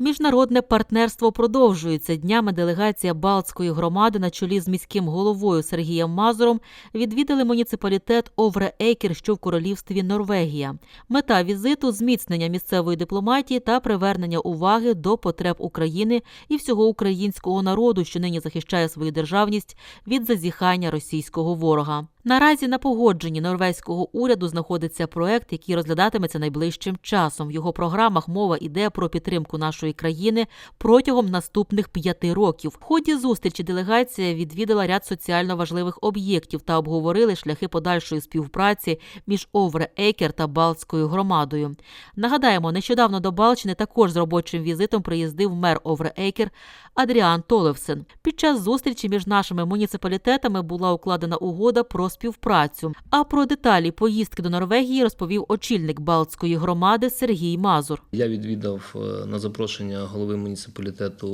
Міжнародне партнерство продовжується. Днями делегація Балтської громади на чолі з міським головою Сергієм Мазуром відвідали муніципалітет Овре Ейкер, що в королівстві Норвегія. Мета візиту зміцнення місцевої дипломатії та привернення уваги до потреб України і всього українського народу, що нині захищає свою державність від зазіхання російського ворога. Наразі на погодженні норвезького уряду знаходиться проект, який розглядатиметься найближчим часом. В його програмах мова йде про підтримку нашої країни протягом наступних п'яти років. В ході зустрічі делегація відвідала ряд соціально важливих об'єктів та обговорили шляхи подальшої співпраці між Овре Ейкер та Балтською громадою. Нагадаємо, нещодавно до Балчини також з робочим візитом приїздив мер Овре Ейкер Адріан Толевсен. Під час зустрічі між нашими муніципалітетами була укладена угода про співпрацю. А про деталі поїздки до Норвегії розповів очільник Балтської громади Сергій Мазур. Я відвідав е, на запрошення голови муніципалітету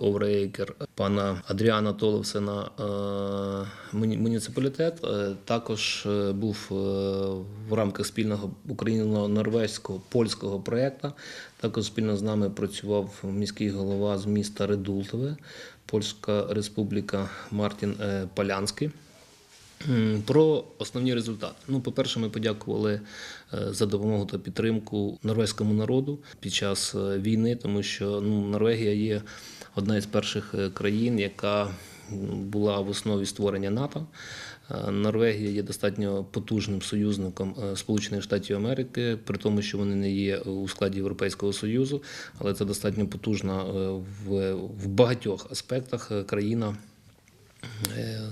Оврейкер пана Адріана Толовсена е, муніципалітет. Е, Також е, був е, в рамках спільного україно-норвезького польського проєкту. Також спільно з нами працював міський голова з міста Редултове, Польська Республіка Мартін е, Полянський. Про основні результати. Ну, по-перше, ми подякували е, за допомогу та підтримку норвезькому народу під час е, війни, тому що ну, Норвегія є одна із перших е, країн, яка була в основі створення НАТО. Норвегія є достатньо потужним союзником Сполучених Штатів Америки, при тому, що вони не є у складі Європейського Союзу, але це достатньо потужна в, багатьох аспектах країна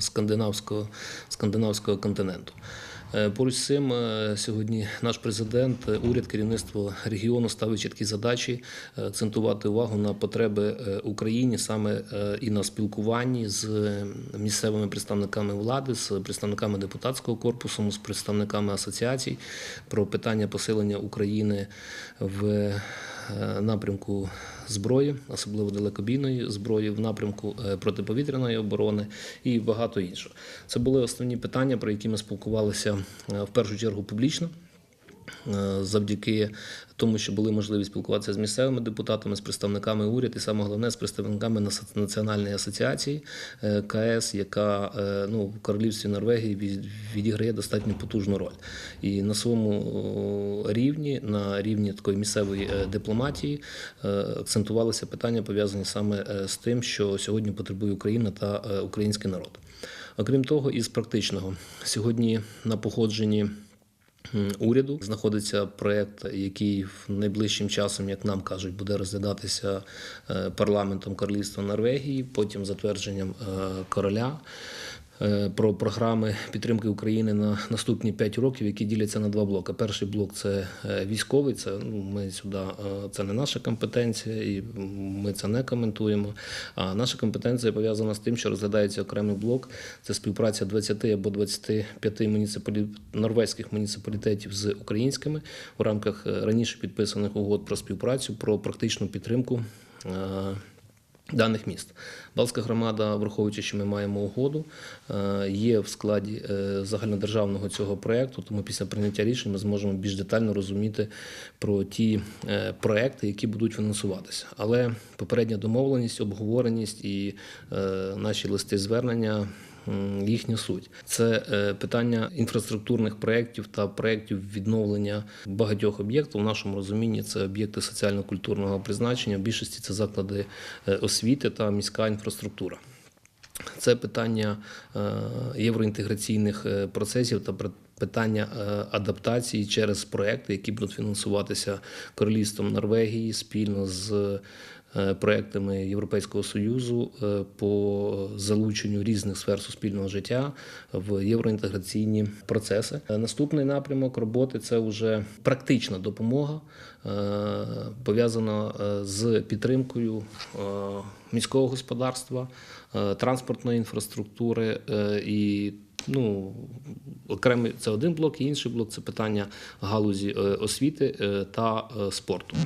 скандинавського, скандинавського континенту. Е, Поруч з цим е, сьогодні наш президент, е, уряд, керівництво регіону ставить чіткі задачі акцентувати увагу на потреби України саме і на спілкуванні з місцевими представниками влади, з представниками депутатського корпусу, з представниками асоціацій про питання посилення України в напрямку зброї, особливо далекобійної зброї, в напрямку протиповітряної оборони і багато іншого. Це були основні питання, про які ми спілкувалися в першу чергу публічно. Е, Завдяки тому, що були можливість спілкуватися з місцевими депутатами, з представниками уряду і саме головне з представниками Національної асоціації е, КС, яка е, ну, в королівстві Норвегії від- відіграє достатньо потужну роль. І на своєму рівні, на рівні такої місцевої дипломатії, акцентувалися питання пов'язані саме з тим, що сьогодні потребує Україна та український народ. Окрім того, із практичного сьогодні на походженні. Уряду знаходиться проект, який в найближчим часом, як нам кажуть, буде розглядатися е, парламентом Королівства Норвегії, потім затвердженням е, короля. Е, Про програми підтримки України на наступні 5 років, які діляться на два блоки. Перший блок це е, військовий. Це ну, ми сюди е, це не наша компетенція, і ми це не коментуємо. А наша компетенція пов'язана з тим, що розглядається окремий блок. Це співпраця 20 або 25 муніципалі... норвезьких муніципалітетів з українськими в рамках раніше підписаних угод про співпрацю, про практичну підтримку. Даних міст Балтська громада, враховуючи, що ми маємо угоду, е, є в складі е, загальнодержавного цього проєкту, тому після прийняття рішень ми зможемо більш детально розуміти про ті е, проекти, які будуть фінансуватися. Але попередня домовленість, обговореність і наші листи звернення їхня суть. Це е, питання інфраструктурних проєктів та проєктів відновлення багатьох об'єктів. В нашому розумінні це об'єкти соціально-культурного призначення. В більшості це заклади е, освіти та міська інфраструктура. Це питання е, євроінтеграційних процесів та питання адаптації через проекти, які будуть фінансуватися Королівством Норвегії спільно з проектами Європейського союзу е, по залученню різних сфер суспільного життя в євроінтеграційні процеси. Е, Наступний напрямок роботи це вже практична допомога, е, пов'язана е, з підтримкою е, міського господарства, е, транспортної інфраструктури е, і. Ну, окремий це один блок, і інший блок це питання галузі е, освіти е, та е, спорту.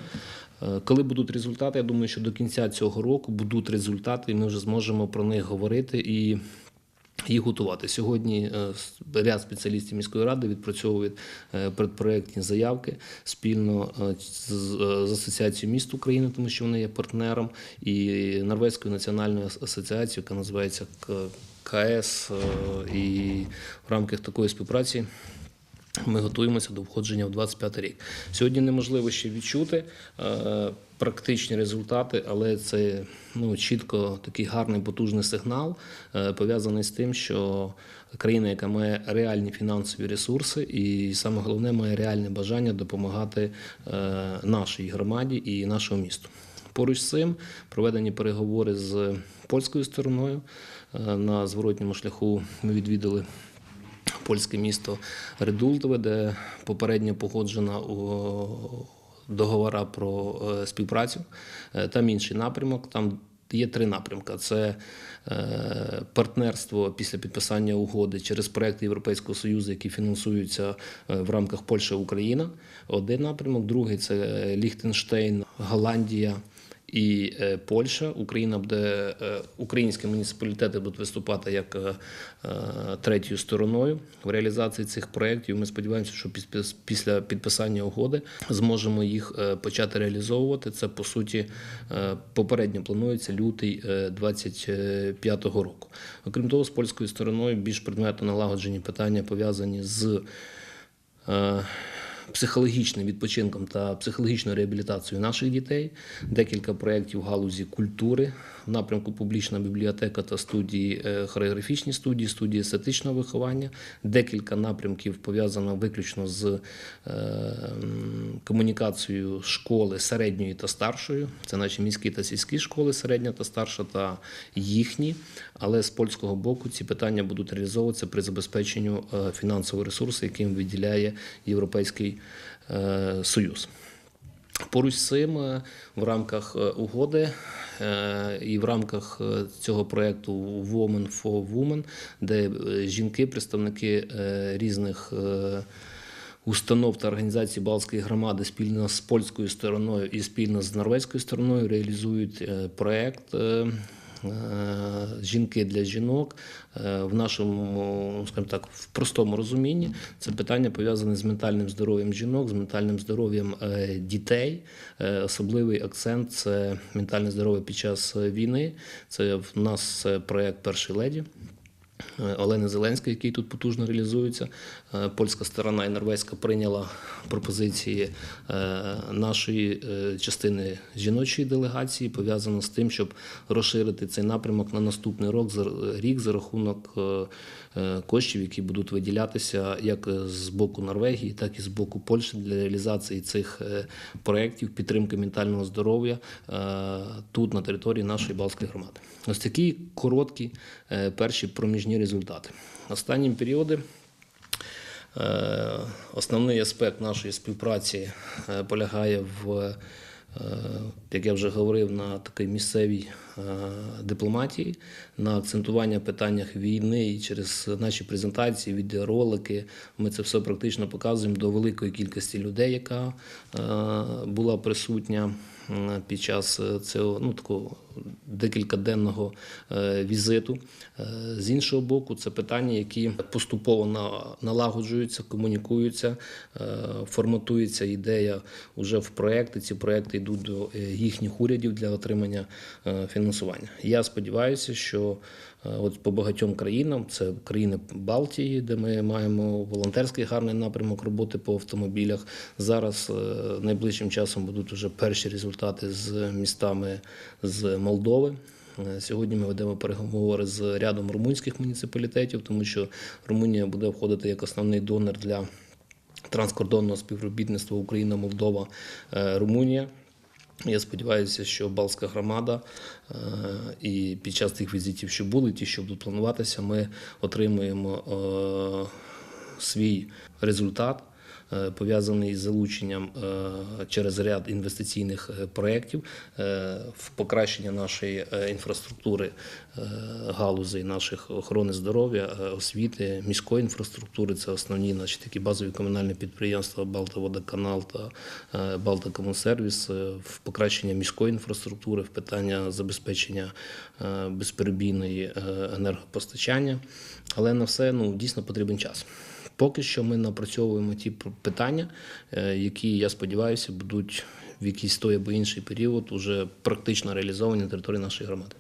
Е, Коли будуть результати, я думаю, що до кінця цього року будуть результати, і ми вже зможемо про них говорити і їх готувати. Сьогодні е, ряд спеціалістів міської ради відпрацьовують е, предпроектні заявки спільно з, асоціацією міст України, тому що вони є партнером, і Норвезькою національною асоціацією, яка називається КС. І в рамках такої співпраці ми готуємося до входження в 25 рік. Сьогодні неможливо ще відчути е, практичні результати, але це ну, чітко такий гарний потужний сигнал, е, пов'язаний з тим, що країна, яка має реальні фінансові ресурси, і саме головне має реальне бажання допомагати е, нашій громаді і нашому місту. Поруч з цим проведені переговори з польською стороною. Е, На зворотньому шляху ми відвідали польське місто Редултове, де попередньо погоджена о, договора про е, співпрацю. Е, Там інший напрямок. Там є три напрямки: це е, партнерство після підписання угоди через проекти Європейського Союзу, які фінансуються в рамках Польща Україна. Один напрямок, другий це Ліхтенштейн, Голландія і е, Польща. Україна буде е, українські муніципалітети будуть виступати як е, третьою стороною в реалізації цих проєктів. Ми сподіваємося, що піс- після підписання угоди зможемо їх почати реалізовувати. Це по суті попередньо планується лютий 25-го року. Окрім того, з польською стороною більш предметно налагоджені питання пов'язані з психологічним відпочинком та психологічною реабілітацією наших дітей, декілька проєктів в галузі культури, в напрямку публічна бібліотека та студії, е, хореографічні студії, студії естетичного виховання, декілька напрямків пов'язано виключно з е, комунікацією школи середньої та старшої. Це наші міські та сільські школи, середня та старша та їхні. Але з польського боку ці питання будуть реалізовуватися при забезпеченню е, фінансового ресурсу, яким виділяє Європейський е, Союз. Поруч з цим е, в рамках е, угоди е, і в рамках цього проєкту Women for Women, де жінки, представники різних установ та організацій Балтської громади спільно з польською стороною і спільно з норвезькою стороною реалізують проєкт. Е, Жінки для жінок е, в нашому, скажімо так, в простому розумінні це питання пов'язане з ментальним здоров'ям жінок, з ментальним здоров'ям е, дітей. Особливий акцент це ментальне здоров'я під час війни. Це в нас проект першої леді. Олени Зеленської, який тут потужно реалізується. Е, Польська сторона і норвезька прийняла пропозиції е, нашої е, частини жіночої делегації, пов'язано з тим, щоб розширити цей напрямок на наступний рік рік за рахунок коштів, які будуть виділятися як з боку Норвегії, так і з боку Польщі для реалізації цих проєктів підтримки ментального здоров'я тут на території нашої Балтської громади. Ось такі короткі перші проміжні результати. Останні періоди. Е, Основний аспект нашої співпраці е, полягає в, е, як я вже говорив, на такій місцевій дипломатії, на акцентування питаннях війни і через наші презентації, відеоролики. Ми це все практично показуємо до великої кількості людей, яка була присутня під час цього ну, такого декількаденного е, візиту. Е, З іншого боку, це питання, які поступово налагоджуються, комунікуються, е, форматується ідея вже в проекти. Ці проекти йдуть до їхніх урядів для отримання фінансування. Я сподіваюся, що от по багатьом країнам, це країни Балтії, де ми маємо волонтерський гарний напрямок роботи по автомобілях. Зараз найближчим часом будуть вже перші результати з містами з Молдови. Е, Сьогодні ми ведемо переговори з рядом румунських муніципалітетів, тому що Румунія буде входити як основний донор для транскордонного співробітництва Україна, Молдова, е, Румунія. Я сподіваюся, що Балтська громада е, і під час тих візитів, що були, ті, що будуть плануватися, ми отримуємо свій результат пов'язаний із залученням е, через ряд інвестиційних е, проєктів е, в покращення нашої е, інфраструктури е, галузей наших охорони здоров'я, е, освіти, міської інфраструктури. Це основні наші такі базові комунальні підприємства Балтаводоканал та е, Балтакомунсервіс е, в покращення міської інфраструктури, в питання забезпечення е, безперебійної е, енергопостачання. Але на все ну, дійсно потрібен час. Поки що ми напрацьовуємо ті питання, е, які, я сподіваюся, будуть в якийсь той або інший період уже практично реалізовані на території нашої громади.